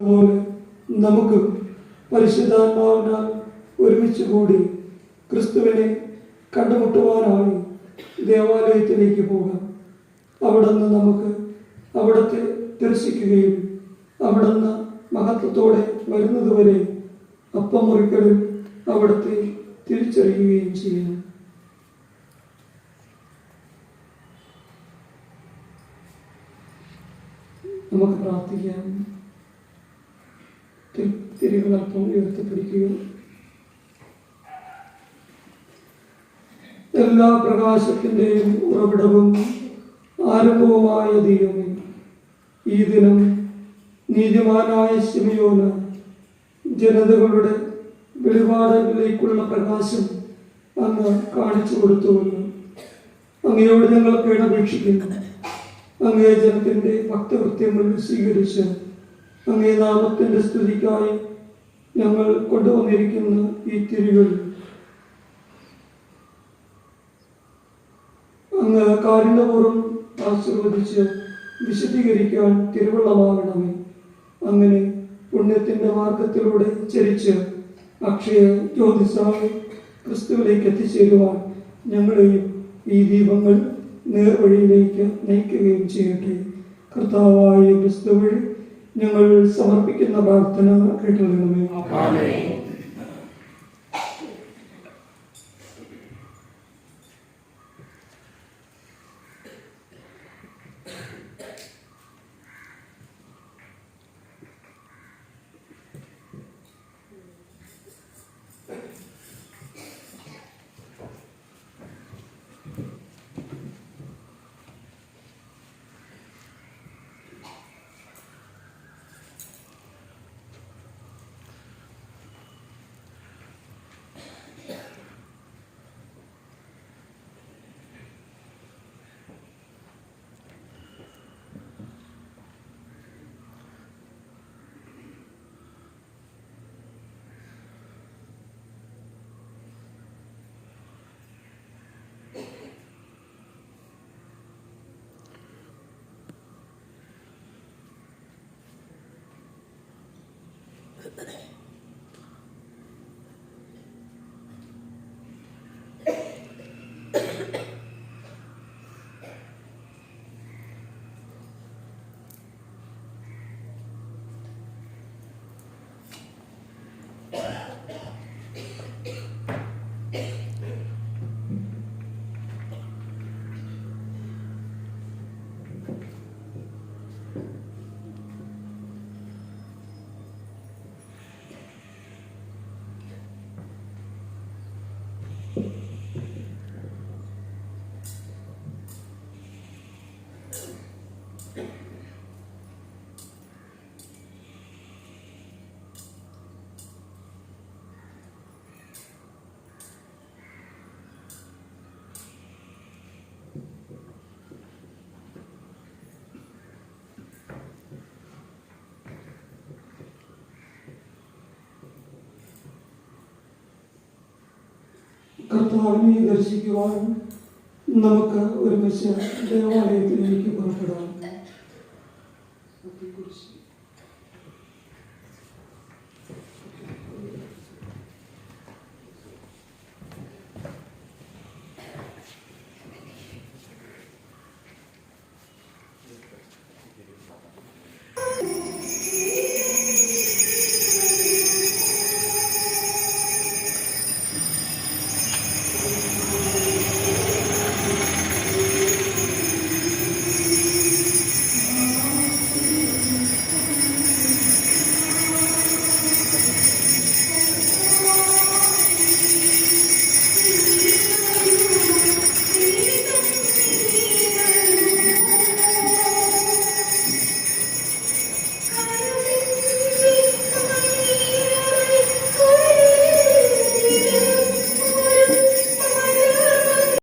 അതുപോലെ നമുക്ക് പരിശുദ്ധാത്മാവിനാൽ ഒരുമിച്ച് കൂടി ക്രിസ്തുവിനെ കണ്ടുമുട്ടുവാനായി ദേവാലയത്തിലേക്ക് പോകാം. അവിടെ നിന്ന് നമുക്ക് അവിടത്തെ ദർശിക്കുകയും അവിടെ നിന്ന് മഹത്വത്തോടെ വരുന്നതുവരെ അപ്പം മുറിക്കലും അവിടുത്തെ തിരിച്ചറിയുകയും ചെയ്യണം നമുക്ക് പ്രാർത്ഥിക്കാം. തിരികൾ അല്പം ഉയർത്തിപ്പിടിക്കുകയും എല്ലാ പ്രകാശത്തിന്റെയും ഉറവിടവും ആരംഭവുമായ ദൈവമേ ഈ ദിനം നീതിമാനായ ശിമയോന് ജനതകളുടെ വെളിപാടുകളിലേക്കുള്ള പ്രകാശം അങ്ങ് കാണിച്ചു കൊടുത്തുവെന്ന് അങ്ങയോട് ഞങ്ങൾ പേടപേക്ഷിക്കുന്നു. അങ്ങേ ജനത്തിന്റെ ഭക്തകൃത്യങ്ങൾ സ്വീകരിച്ച് അങ്ങേ നാമത്തിന്റെ സ്തുതിക്കായി ഞങ്ങൾ കൊണ്ടുവന്നിരിക്കുന്ന ഈ തിരികൾ. അങ്ങ് കാരുണ്യപൂർവം ആശീർവദിച്ച് വിശദീകരിക്കാൻ തിരുവള്ളമാകണമേ. അങ്ങനെ പുണ്യത്തിന്റെ മാർഗത്തിലൂടെ ചരിച്ച് അക്ഷയ ജ്യോതിസായി ക്രിസ്തുവിലേക്ക് എത്തിച്ചേരുവാൻ ഞങ്ങളെയും ഈ ദീപങ്ങൾ നേർവഴിയിലേക്ക് നയിക്കുകയും ചെയ്യട്ടെ. കർത്താവായ ക്രിസ്തു വഴി ഞങ്ങൾ സമർപ്പിക്കുന്ന പ്രാർത്ഥന くんだね。കർത്താവിനെ ദർശിക്കുവാൻ നമുക്ക് ഒരുമിച്ച് ദേവാലയത്തിലേക്ക് പുറപ്പെടാം. Não tem cursinho.